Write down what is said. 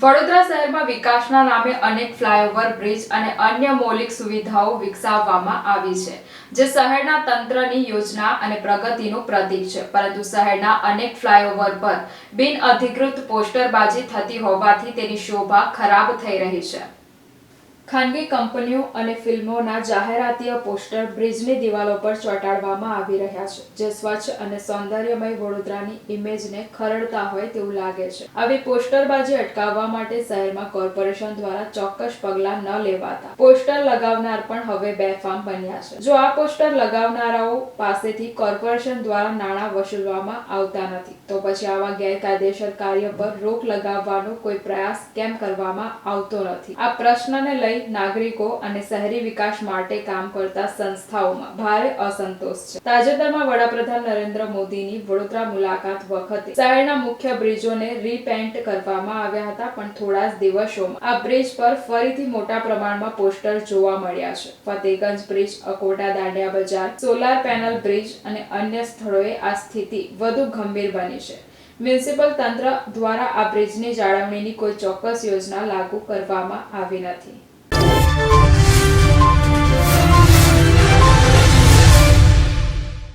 વડોદરા શહેરમાં વિકાસના નામે અનેક ફ્લાયઓવર, બ્રિજ અને અન્ય મૌલિક સુવિધાઓ વિકસાવવામાં આવી છે, જે શહેરના તંત્રની યોજના અને પ્રગતિનું પ્રતીક છે. પરંતુ શહેરના અનેક ફ્લાયઓવર પર બિન અધિકૃત પોસ્ટરબાજી થતી હોવાથી તેની શોભા ખરાબ થઈ રહી છે. ખાનગી કંપનીઓ અને ફિલ્મોના જાહેરાતીય પોસ્ટર બ્રિજની દિવાલો પર ચોંટાડવામાં આવી રહ્યા છે, જે સ્વચ્છ અને સૌંદર્યમય વડોદરાની ઇમેજને ખરડતા હોય તેવું લાગે છે. આવી પોસ્ટરબાજી અટકાવવા માટે શહેરમાં કોર્પોરેશન દ્વારા ચોક્કસ પગલાં ન લેવાતા પોસ્ટર લગાવનાર પણ હવે બેફામ બન્યા છે. જો આ પોસ્ટર લગાવનારાઓ પાસેથી કોર્પોરેશન દ્વારા નાણાં વસૂલવામાં આવતા નથી, તો પછી આવા ગેરકાયદેસર કાર્ય પર રોક લગાવવાનો કોઈ પ્રયાસ કેમ કરવામાં આવતો નથી? આ પ્રશ્નને લઈ નાગરિકો અને શહેરી વિકાસ માટે કામ કરતા સંસ્થાઓમાં ભારે અસંતોષ છે. તાજેતરમાં વડાપ્રધાન નરેન્દ્ર મોદીની વડોદરા મુલાકાત વખતે શહેરના મુખ્ય બ્રિજોને રીપેન્ટ કરવામાં આવ્યા હતા, પણ થોડા જ દિવસોમાં આ બ્રિજ પર ફરીથી મોટા પ્રમાણમાં પોસ્ટર જોવા મળ્યા છે. ફતેગંજ બ્રિજ, અકોટા દાંડિયા બજાર, સોલાર પેનલ બ્રિજ અને અન્ય સ્થળોએ આ સ્થિતિ વધુ ગંભીર બની છે. મ્યુનિસિપલ તંત્ર દ્વારા આ બ્રિજની જાળવણીની કોઈ ચોક્કસ યોજના લાગુ કરવામાં આવી નથી.